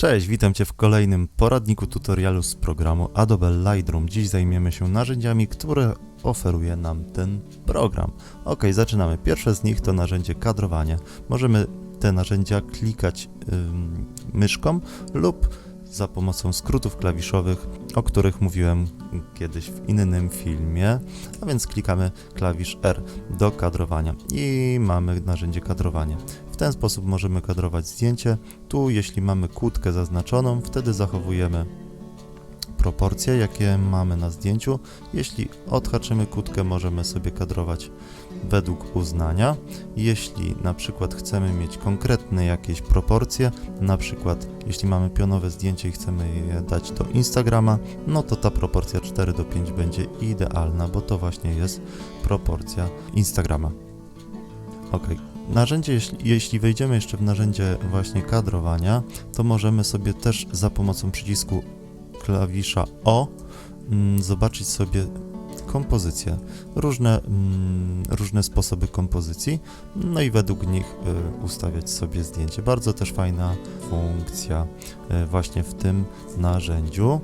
Cześć, witam Cię w kolejnym poradniku tutorialu z programu Adobe Lightroom. Dziś zajmiemy się narzędziami, które oferuje nam ten program. Ok, zaczynamy. Pierwsze z nich to narzędzie kadrowania. Możemy te narzędzia klikać ym, myszką lub za pomocą skrótów klawiszowych, o których mówiłem kiedyś w innym filmie. A więc klikamy klawisz R do kadrowania i mamy narzędzie kadrowania. Ten sposób możemy kadrować zdjęcie. Tu, jeśli mamy kłódkę zaznaczoną, wtedy zachowujemy proporcje, jakie mamy na zdjęciu. Jeśli odhaczymy kłódkę, możemy sobie kadrować według uznania. Jeśli na przykład chcemy mieć konkretne jakieś proporcje, na przykład jeśli mamy pionowe zdjęcie i chcemy je dać do Instagrama, no to ta proporcja 4 do 5 będzie idealna, bo to właśnie jest proporcja Instagrama. Ok, narzędzie, jeśli, jeśli wejdziemy jeszcze w narzędzie właśnie kadrowania, to możemy sobie też za pomocą przycisku klawisza O mm, zobaczyć sobie kompozycję, różne, mm, różne sposoby kompozycji, no i według nich y, ustawiać sobie zdjęcie. Bardzo też fajna funkcja y, właśnie w tym narzędziu.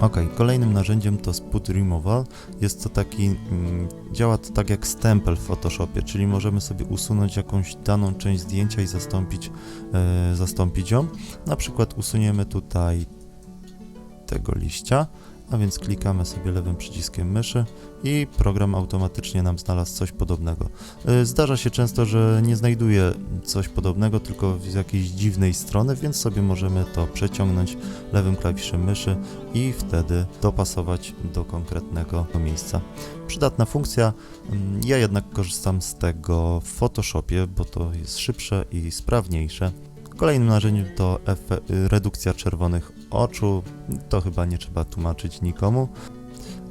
Ok, kolejnym narzędziem to Spot Removal. Jest to taki, mm, działa to tak jak stempel w Photoshopie, czyli możemy sobie usunąć jakąś daną część zdjęcia i zastąpić, e, zastąpić ją. Na przykład usuniemy tutaj tego liścia, a więc klikamy sobie lewym przyciskiem myszy i program automatycznie nam znalazł coś podobnego. E, Zdarza się często, że nie znajduje coś podobnego, tylko z jakiejś dziwnej strony, więc sobie możemy to przeciągnąć lewym klawiszem myszy i wtedy dopasować do konkretnego miejsca. Przydatna funkcja, mm, ja jednak korzystam z tego w Photoshopie, bo to jest szybsze i sprawniejsze. Kolejnym narzędziem to redukcja czerwonych oczu, to chyba nie trzeba tłumaczyć nikomu.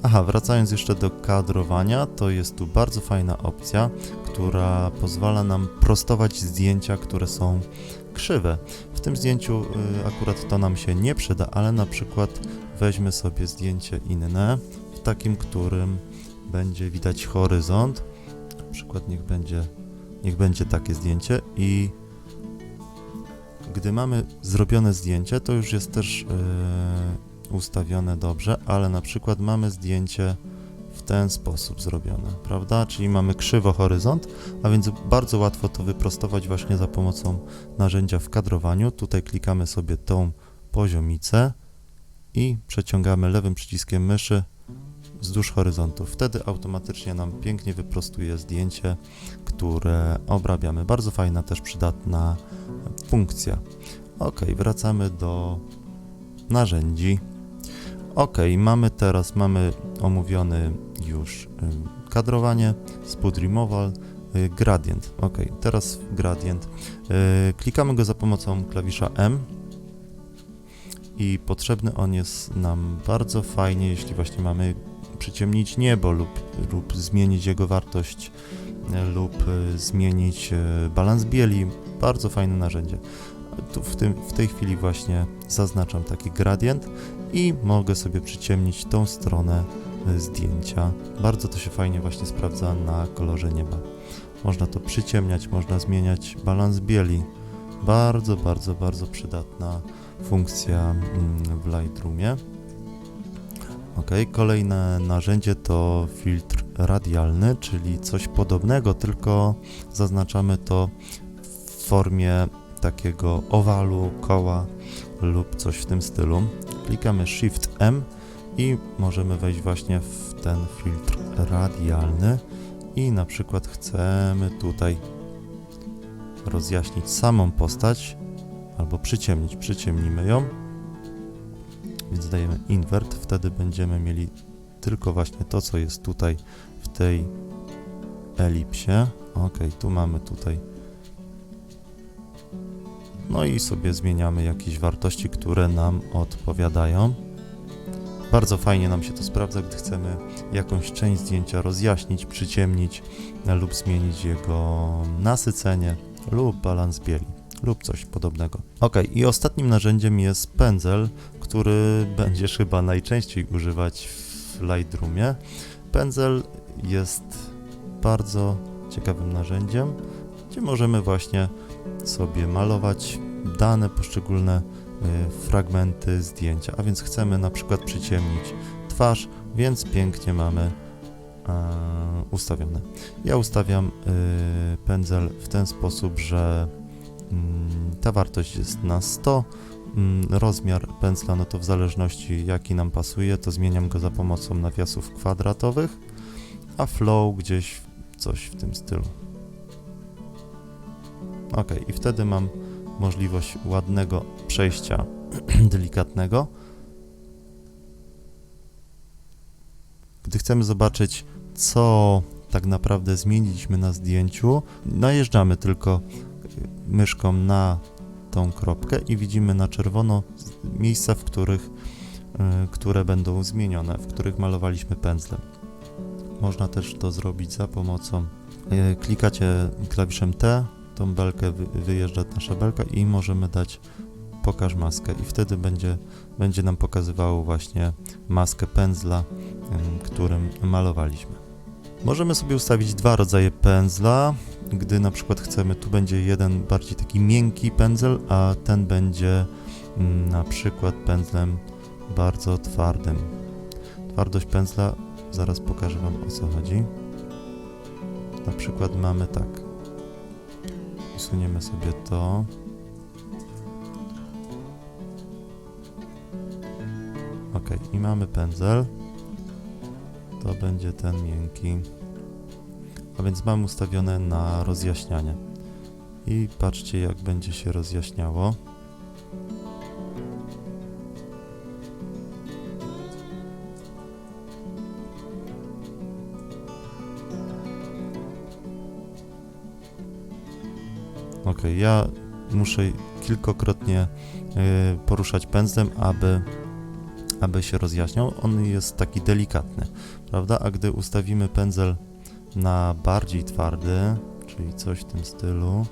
Aha, wracając jeszcze do kadrowania, to jest tu bardzo fajna opcja, która pozwala nam prostować zdjęcia, które są krzywe. W tym zdjęciu y, akurat to nam się nie przyda, ale na przykład weźmy sobie zdjęcie inne, w takim, którym będzie widać horyzont. Na przykład niech będzie, niech będzie takie zdjęcie i gdy mamy zrobione zdjęcie, to już jest też yy, ustawione dobrze, ale na przykład mamy zdjęcie w ten sposób zrobione, prawda? Czyli mamy krzywo horyzont, a więc bardzo łatwo to wyprostować właśnie za pomocą narzędzia w kadrowaniu. Tutaj klikamy sobie tą poziomicę i przeciągamy lewym przyciskiem myszy wzdłuż horyzontu. Wtedy automatycznie nam pięknie wyprostuje zdjęcie, które obrabiamy. Bardzo fajna, też przydatna funkcja. Ok, wracamy do narzędzi. Ok, mamy teraz, mamy omówiony już ym, kadrowanie, spud removal, y, gradient. Ok, teraz gradient. Y, klikamy go za pomocą klawisza M i potrzebny on jest nam bardzo fajnie, jeśli właśnie mamy przyciemnić niebo lub, lub zmienić jego wartość lub y, zmienić y, balans bieli. Bardzo fajne narzędzie. Tu w, tym, w tej chwili właśnie zaznaczam taki gradient i mogę sobie przyciemnić tą stronę y, zdjęcia. Bardzo to się fajnie właśnie sprawdza na kolorze nieba. Można to przyciemniać, można zmieniać balans bieli. Bardzo, bardzo, bardzo przydatna funkcja mm, w Lightroomie. Ok, kolejne narzędzie to filtr radialny, czyli coś podobnego, tylko zaznaczamy to w formie takiego owalu, koła lub coś w tym stylu. Klikamy Shift M i możemy wejść właśnie w ten filtr radialny i na przykład chcemy tutaj rozjaśnić samą postać albo przyciemnić, przyciemnimy ją więc dajemy invert, wtedy będziemy mieli tylko właśnie to, co jest tutaj w tej elipsie. Ok, tu mamy tutaj. No i sobie zmieniamy jakieś wartości, które nam odpowiadają. Bardzo fajnie nam się to sprawdza, gdy chcemy jakąś część zdjęcia rozjaśnić, przyciemnić lub zmienić jego nasycenie lub balans bieli lub coś podobnego. Ok, i ostatnim narzędziem jest pędzel, który będziesz chyba najczęściej używać w Lightroomie. Pędzel jest bardzo ciekawym narzędziem, gdzie możemy właśnie sobie malować dane poszczególne y, fragmenty zdjęcia. A więc chcemy na przykład przyciemnić twarz, więc pięknie mamy ustawione. Ja ustawiam y, pędzel w ten sposób, że mm, ta wartość jest na 100. Mm, Rozmiar pędzla, no to w zależności jaki nam pasuje, to zmieniam go za pomocą nawiasów kwadratowych, a flow gdzieś coś w tym stylu. Ok, i wtedy mam możliwość ładnego przejścia delikatnego. Gdy chcemy zobaczyć, co tak naprawdę zmieniliśmy na zdjęciu, najeżdżamy tylko myszką na tą kropkę i widzimy na czerwono miejsca, w których, y, które będą zmienione, w których malowaliśmy pędzlem. Można też to zrobić za pomocą, y, klikacie klawiszem T, tą belkę, wy- wyjeżdża nasza belka i możemy dać pokaż maskę i wtedy będzie, będzie nam pokazywało właśnie maskę pędzla, ym, którym malowaliśmy. Możemy sobie ustawić dwa rodzaje pędzla, gdy na przykład chcemy, tu będzie jeden bardziej taki miękki pędzel, a ten będzie mm, na przykład pędzlem bardzo twardym. Twardość pędzla, zaraz pokażę Wam o co chodzi. Na przykład mamy tak. Usuniemy sobie to. Ok, i mamy pędzel. To będzie ten miękki. A więc mam ustawione na rozjaśnianie. I patrzcie, jak będzie się rozjaśniało. Ok, ja muszę kilkokrotnie y, poruszać pędzlem, aby, aby się rozjaśniał. On jest taki delikatny, prawda? A gdy ustawimy pędzel na bardziej twardy, czyli coś w tym stylu,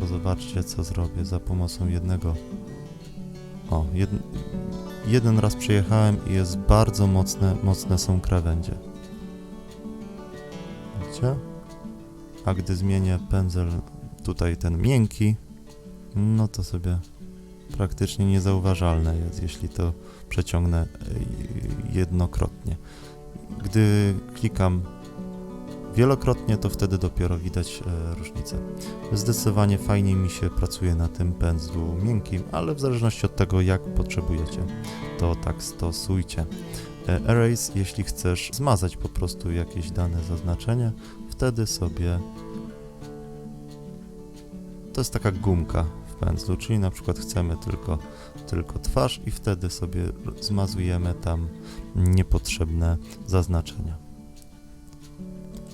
to zobaczcie, co zrobię za pomocą jednego. O, jed, jeden raz przejechałem i jest bardzo mocne, mocne są krawędzie. Widzicie? A gdy zmienię pędzel tutaj ten miękki, no to sobie praktycznie niezauważalne jest, jeśli to przeciągnę e, jednokrotnie. Gdy klikam wielokrotnie, to wtedy dopiero widać e, różnicę. Zdecydowanie fajniej mi się pracuje na tym pędzlu miękkim, ale w zależności od tego, jak potrzebujecie, to tak stosujcie. E, Erase, jeśli chcesz zmazać po prostu jakieś dane zaznaczenie, wtedy sobie to jest taka gumka pędzlu, czyli na przykład chcemy tylko, tylko twarz i wtedy sobie zmazujemy tam niepotrzebne zaznaczenia.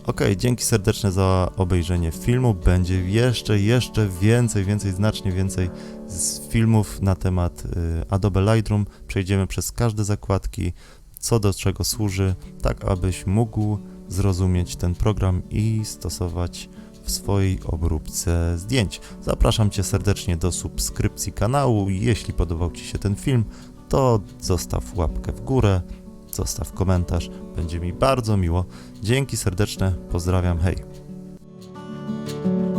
Ok, dzięki serdeczne za obejrzenie filmu. Będzie jeszcze, jeszcze więcej, więcej, znacznie więcej z filmów na temat y, Adobe Lightroom. Przejdziemy przez każde zakładki, co do czego służy, tak abyś mógł zrozumieć ten program i stosować w swojej obróbce zdjęć. Zapraszam Cię serdecznie do subskrypcji kanału. Jeśli podobał Ci się ten film, to zostaw łapkę w górę, zostaw komentarz, będzie mi bardzo miło. Dzięki serdeczne, pozdrawiam, hej. thank you